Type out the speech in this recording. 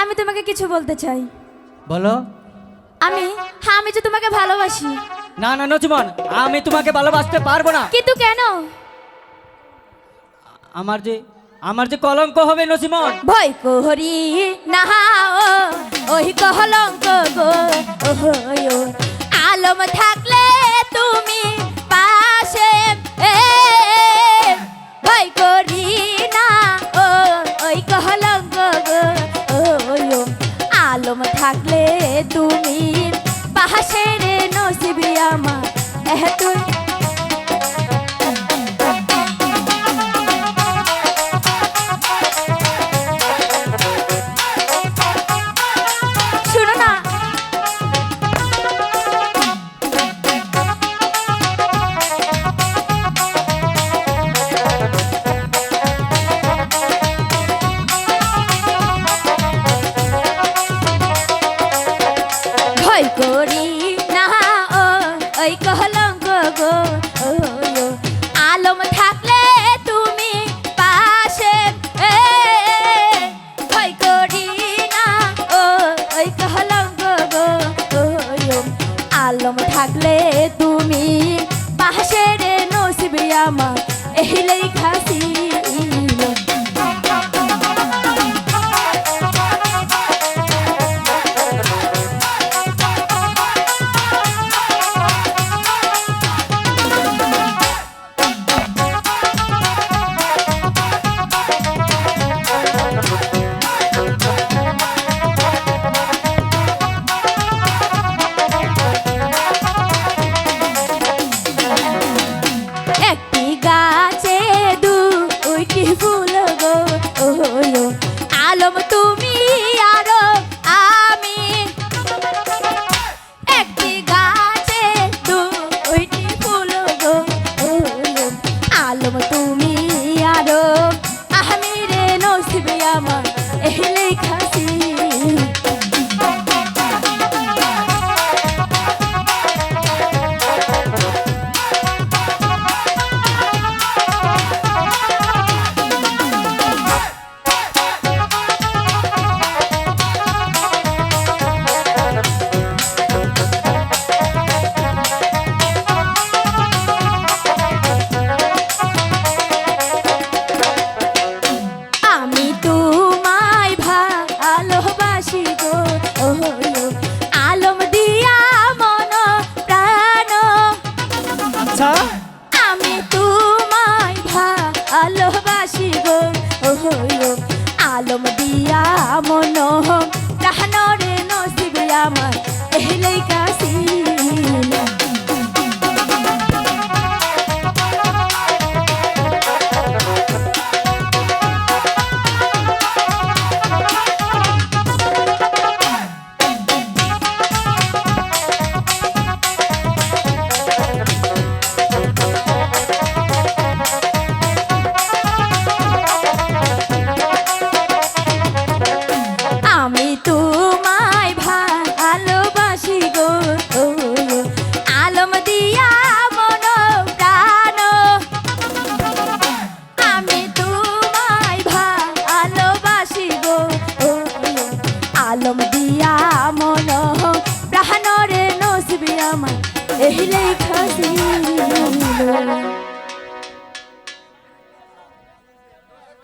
আমি তোমাকে কিছু বলতে চাই। বলো। আমি হ্যাঁ আমি যে তোমাকে ভালোবাসি। না না নচিমন আমি তোমাকে ভালোবাসতে পারব না। কিন্তু কেন? আমার যে আমার যে কলঙ্ক হবে নচিমন ভয় করি না ওই কহলঙ্ক গো। আলম থাকলে তুমি তুমি পাশে রে নসিবি আমার এহ তুই ওই কলঙ্ক গো। আলম থাকলে তুমি পাশে ভয় করি না ও, ওই কলঙ্ক গো। আলম থাকলে তুমি পাশে রে, নসিবি আমার এহিলেই খাসি আমার এহলেই কাশি আমার এহিলেই খাসি